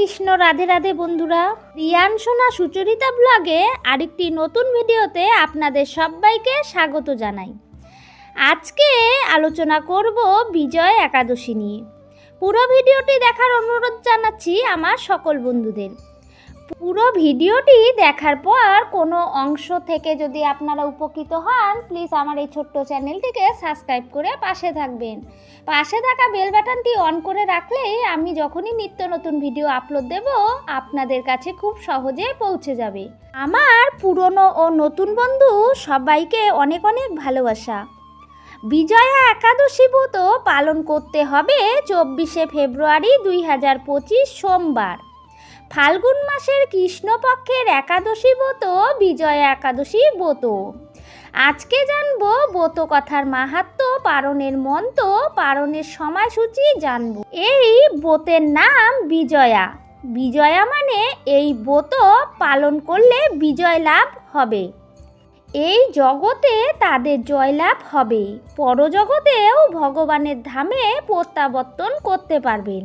কৃষ্ণ, রাধে রাধে বন্ধুরা। রিয়ান সোনা সুচরিতা ব্লগে আরেকটি নতুন ভিডিওতে আপনাদের সবাইকে স্বাগত জানাই। আজকে আলোচনা করব বিজয় একাদশী নিয়ে। পুরো ভিডিওটি দেখার অনুরোধ জানাচ্ছি আমার সকল বন্ধুদের। পুরো ভিডিওটি দেখার পর কোনো অংশ থেকে যদি আপনারা উপকৃত হন প্লিজ আমার এই ছোট্ট চ্যানেলটিকে সাবস্ক্রাইব করে পাশে থাকবেন। পাশে থাকা বেল বাটনটি অন করে রাখলেই আমি যখনই নিত্য নতুন ভিডিও আপলোড দেব, আপনাদের কাছে খুব সহজে পৌঁছে যাবে। আমার পুরনো ও নতুন বন্ধু সবাইকে অনেক অনেক ভালোবাসা। বিজয়া একাদশী ব্রত পালন করতে হবে চব্বিশে ফেব্রুয়ারি দুই হাজার পঁচিশ সোমবার। ফাল্গুন মাসের কৃষ্ণপক্ষের একাদশী ব্রত, বিজয়া একাদশী ব্রত। আজকে জানব ব্রত কথার মাহাত্ম, পারণের মন্ত্র, পারণের সময়সূচি জানব। এই ব্রতের নাম বিজয়া। বিজয়া মানে এই ব্রত পালন করলে বিজয় লাভ হবে। এই জগতে তাদের জয়লাভ হবে। পরজগতেও ভগবানের ধামে প্রত্যাবর্তন করতে পারবেন।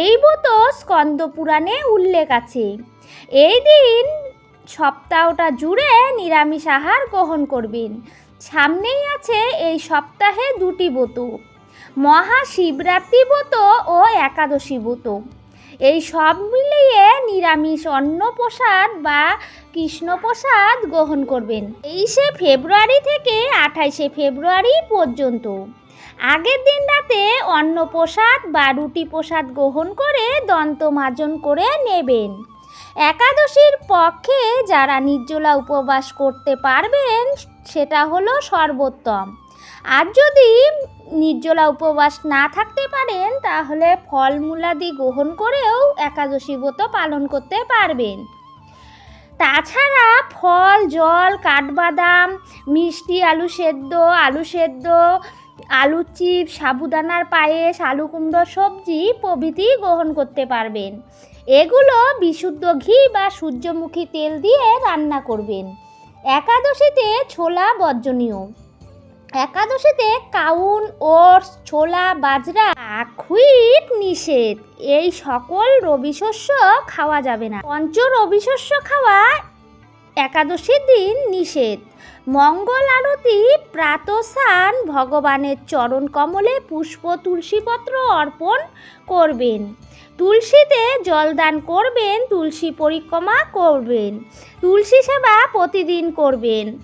এই ব্রত স্কন্দ পুরাণে উল্লেখ আছে। এই দিন সপ্তাহটা জুড়ে নিরামিষ আহার গ্রহণ করবেন। সামনেই আছে এই সপ্তাহে দুটি ব্রত, মহাশিবরাত্রি ব্রত ও একাদশী ব্রত। এই সব মিলিয়ে নিরামিষ অন্ন প্রসাদ বা কৃষ্ণপ্রসাদ গ্রহণ করবেন। তেইশে ফেব্রুয়ারি থেকে আঠাইশে ফেব্রুয়ারি পর্যন্ত। আগের দিন রাতে অন্ন প্রসাদ বা রুটি প্রসাদ গ্রহণ করে দন্ত মাজন করে নেবেন। একাদশীর পক্ষে যারা নির্জলা উপবাস করতে পারবেন, সেটা হলো সর্বোত্তম। আর যদি নির্জলা উপবাস না থাকতে পারেন, তাহলে ফলমূলাদি গ্রহণ করেও একাদশী ব্রত পালন করতে পারবেন। তাছাড়া ফল, জল, কাঠবাদাম, মিষ্টি, আলু সেদ্ধ আলু সেদ্ধ আলু চিপ, সাবুদানার পায়েস, আলু কুমড়ো সবজি প্রভৃতি গ্রহণ করতে পারবেন। এগুলো বিশুদ্ধ ঘি বা সূর্যমুখী তেল দিয়ে রান্না করবেন। একাদশীতে ছোলা বর্জনীয়। একাদশীতে কাউন, ওটস, ছোলা, বাজরা, আখুইট নিষেধ। এই সকল রবি শস্য খাওয়া যাবে না। পঞ্চ রবি শস্য খাওয়া একাদশীর দিন নিষেধ। মঙ্গল আরতি প্রাতসান ভগবানের চরণ কমলে পুষ্প তুলসীপত্র অর্পণ করবেন। তুলসীতে জলদান করবেন, তুলসী পরিক্রমা করবেন, তুলসী সেবা প্রতিদিন করবেন।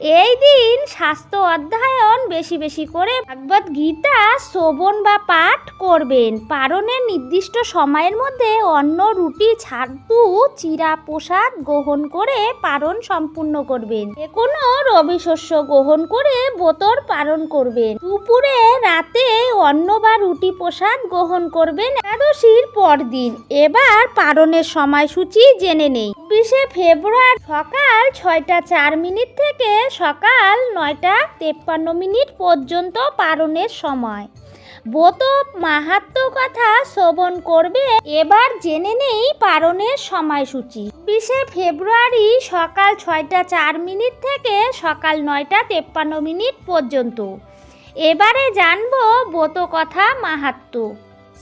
এই দিন স্বাস্থ্য অধ্যয়ন বেশি বেশি করে ভাগবত গীতা শ্রবণ বা পাঠ করবেন। পারণের নির্দিষ্ট সময়ের মধ্যে অন্ন, রুটি, ছাতু, চিরা প্রসাদ গ্রহণ করে পারণ সম্পূর্ণ করবেন। যে কোনো রবি শস্য গ্রহণ করে বোতর পালন করবেন। দুপুরে, রাতে অন্ন বা রুটি প্রসাদ গ্রহণ করবেন একাদশীর পরদিন। এবার পারণের সময়সূচি জেনে নেই। চব্বিশে ফেব্রুয়ারি সকাল ছয়টা চার মিনিট থেকে সকাল নয়টা তেপ্পান্ন মিনিট পর্যন্ত পারণের সময়। ব্রত মাহাত্ম কথা শ্রবণ করবে, এবার জেনে নেই পারণের সময়সূচি। বিশে ফেব্রুয়ারি সকাল ছয়টা চার মিনিট থেকে সকাল নয়টা তেপ্পান্ন মিনিট পর্যন্ত। এবারে জানব ব্রত কথা মাহাত্ম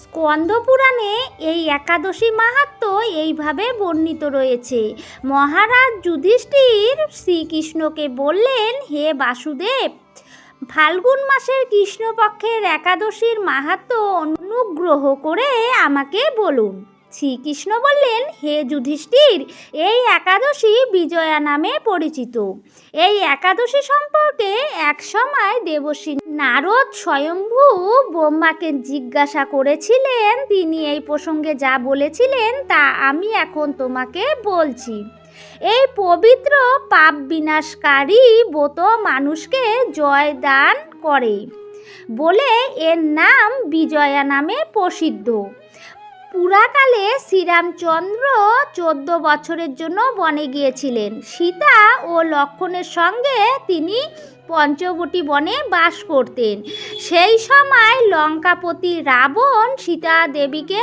স্কন্দ পুরাণে এই একাদশী মাহাত্ম এইভাবে বর্ণিত রয়েছে। মহারাজ যুধিষ্ঠির শ্রীকৃষ্ণকে বললেন, হে বাসুদেব, ফাল্গুন মাসের কৃষ্ণপক্ষের একাদশীর মাহাত্ম অনুগ্রহ করে আমাকে বলুন। শ্রীকৃষ্ণ বললেন, হে যুধিষ্ঠির, এই একাদশী বিজয়া নামে পরিচিত। এই একাদশী সম্পর্কে এক সময় দেবশ্রী নারদ স্বয়ম্ভু ব্রহ্মাকে জিজ্ঞাসা করেছিলেন, তিনি এই প্রসঙ্গে যা বলেছিলেন তা আমি এখন তোমাকে বলছি। এই পবিত্র পাপ বিনাশকারী ব্রত মানুষকে জয় দান করে। বলে এর নাম বিজয়া নামে প্রসিদ্ধ। পুরাকালে শ্রীরামচন্দ্র চোদ্দ বছরের জন্য বনে গিয়েছিলেন। সীতা ও লক্ষণের সঙ্গে তিনি পঞ্চবটি বনে বাস করতেন। সেই সময় লঙ্কাপতি রাবণ সীতা দেবীকে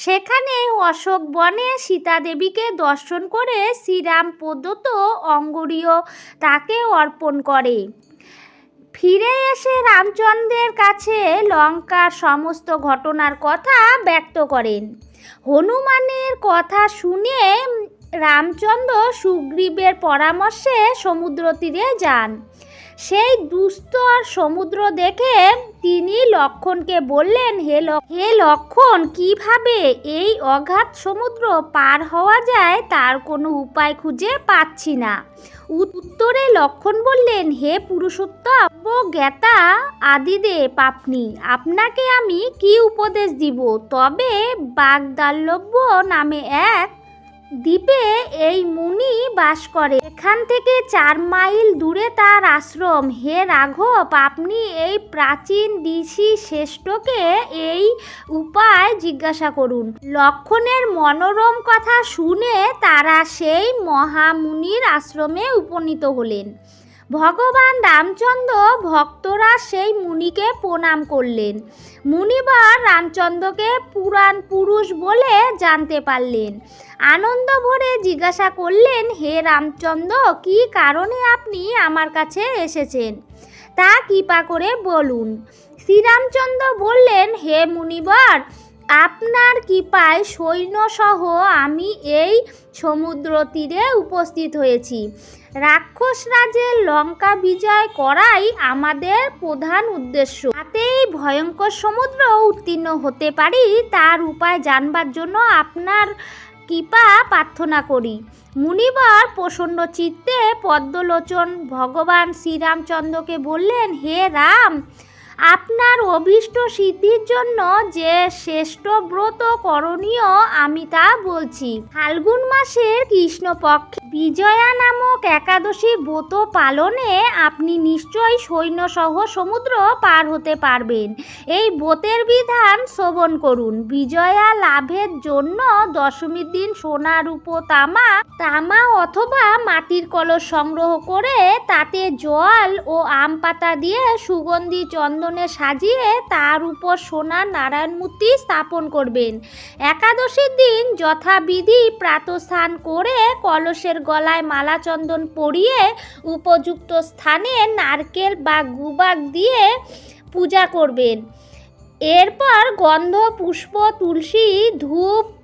সেখানে অশোক বনে সীতা দেবীকে দর্শন করে শ্রীরাম প্রদত্ত অঙ্গুরীয় তাকে অর্পণ করে। ফিরে এসে রামচন্দ্রের কাছে লঙ্কার সমস্ত ঘটনার কথা ব্যক্ত করেন। হনুমানের কথা শুনে রামচন্দ্র সুগ্রীবের পরামর্শে সমুদ্র তীরে যান। সেই দুস্তর সমুদ্র দেখে তিনি লক্ষণকে বললেন, হে হে লক্ষণ, কীভাবে এই অগাধ সমুদ্র পার হওয়া যায় তার কোনো উপায় খুঁজে পাচ্ছি না? উত্তরে লক্ষণ বললেন, হে পুরুষোত্তম জ্ঞাতা আদিদেব আপনি আপনাকে আমি কি উপদেশ দিব? তবে বাগদাল্লব্য নামে এক দ্বীপে এই মুনি বাস করে। এখান থেকে চার মাইল দূরে তার আশ্রম। হে রাঘব, আপনি এই প্রাচীন ঋষি শ্রেষ্ঠকে এই উপায় জিজ্ঞাসা করুন। লক্ষণের মনোরম কথা শুনে তারা সেই মহামুনির আশ্রমে উপনীত হলেন। ভগবান রামচন্দ্র ভক্তরা সেই মুনিকে প্রণাম করলেন। মুনিবার রামচন্দ্রকে পুরাণ পুরুষ বলে জানতে পারলেন। আনন্দ ভরে জিজ্ঞাসা করলেন, হে রামচন্দ্র, কি কারণে আপনি আমার কাছে এসেছেন? তা কৃপা করে বলুন। শ্রীরামচন্দ্র বললেন, হে মুনিবর, আপনার কৃপায় সৈন্যসহ আমি এই সমুদ্র তীরে উপস্থিত হয়েছি। রাক্ষস রাজের লঙ্কা বিজয় করাই আমাদের প্রধান উদ্দেশ্য। তাতেই ভয়ঙ্কর সমুদ্র উত্তীর্ণ হতে পারি, তার উপায় জানবার জন্য আপনার কৃপা প্রার্থনা করি। মুনিবার প্রসন্ন চিত্তে পদ্মলোচন ভগবান শ্রীরামচন্দ্রকে বললেন, হে রাম, আপনার অভীষ্ট সিদ্ধির জন্য যে শ্রেষ্ঠ ব্রত করণীয় আমি তা বলছি। ফাল্গুন মাসের কৃষ্ণপক্ষে বিজয়া নামক একাদশী ব্রত পালনে আপনি নিশ্চয়ই সৈন্যসহ সমুদ্র পার হতে পারবেন। এই ব্রতের বিধান শ্রবণ করুন। বিজয়া লাভের জন্য দশমীর দিন সোনা, রূপ, তামা তামা অথবা মাটির কলস সংগ্রহ করে তাতে জল ও আম পাতা দিয়ে সুগন্ধি চন্দনে সাজিয়ে তার উপর সোনার নারায়ণ মূর্তি স্থাপন করবেন। একাদশীর দিন যথাবিধি প্রাতস্থান করে কলসের গলায় মালা চন্দন পরিয়ে উপযুক্ত স্থানে নারকেল বা গুবাক দিয়ে পূজা করবেন। এরপর গন্ধ, পুষ্প, তুলসী, ধূপ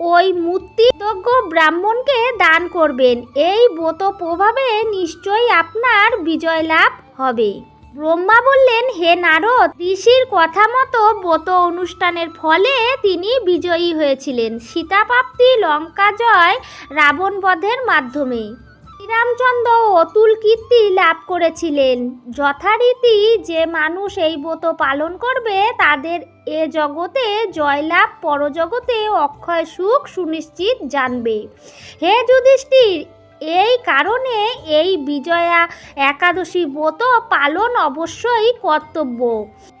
ওই মূর্তিজ্ঞ ব্রাহ্মণকে দান করবেন। এই ব্রত প্রভাবে নিশ্চয়ই আপনার বিজয় লাভ হবে। ব্রহ্মা বললেন, হে নারদ, ঋষির কথা মতো ব্রত অনুষ্ঠানের ফলে তিনি বিজয়ী হয়েছিলেন। সীতাপ্রাপ্তি লঙ্কা জয় রাবণ বধের মাধ্যমে। শ্রীরামচন্দ্র অতুল কীর্তি লাভ করেছিলেন। যথারীতি যে মানুষ এই ব্রত পালন করবে, তাদের এ জগতে জয়লাভ, পরজগতে অক্ষয় সুখ সুনিশ্চিত জানবে। হে যুধিষ্ঠির, এই কারণে এই বিজয়া একাদশী ব্রত পালন অবশ্যই কর্তব্য।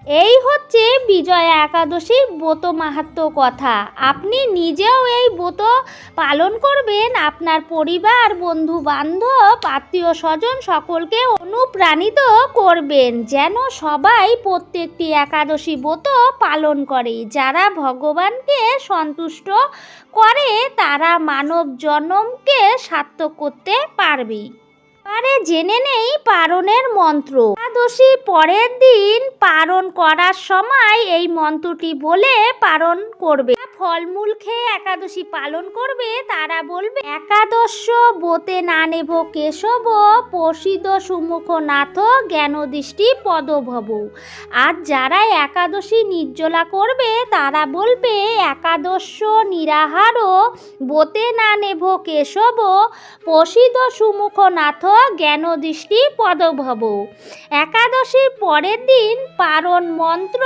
এই হচ্ছে বিজয়া একাদশীর ব্রত মাহাত্ম কথা। আপনি নিজেও এই ব্রত পালন করবেন। আপনার পরিবার, বন্ধু, বান্ধব, আত্মীয় স্বজন সকলকে অনুপ্রাণিত করবেন, যেন সবাই প্রত্যেকটি একাদশী ব্রত পালন করে। যারা ভগবানকে সন্তুষ্ট করে, তারা মানব জন্মকে সার্থক করতে পারবে। এবারে জেনে নেই পারণের মন্ত্র। একাদশী পরের দিন পারণ করার সময় এই মন্ত্রটি বলে পারণ করবে। ফলমূল খেয়ে একাদশী পালন করবে, তারা বলবে একাদশ বোতে না নেব কেশব প্রসিদ্ধ সুমুখ নাথ জ্ঞান দৃষ্টি পদভব। আর যারা একাদশী নির্জলা করবে, তারা বলবে একাদশ নিরাহার, বোতে না নেব কেশব প্রসিদ্ধ সুমুখ নাথ জ্ঞান দৃষ্টি পদভব। একাদশীর পরের দিন পারণ মন্ত্র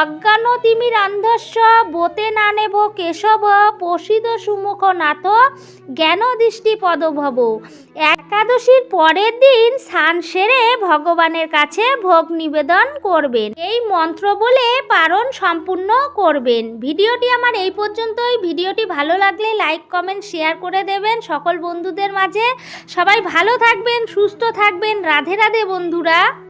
অজ্ঞান তিমিরান্ধস্য বোতে না নেব কেশব প্রসিদ্ধ সুমুখ নাথ, জ্ঞানদৃষ্টি পদভব। একাদশীর পরের দিন স্নান সেরে ভগবানের কাছে ভোগ নিবেদন করবেন। এই মন্ত্র বলে পারণ সম্পূর্ণ করবেন। ভিডিওটি আমার এই পর্যন্তই। ভিডিওটি ভালো লাগলে লাইক, কমেন্ট, শেয়ার করে দেবেন সকল বন্ধুদের মাঝে। সবাই ভালো থাকবেন, সুস্থ থাকবেন। রাধে রাধে বন্ধুরা।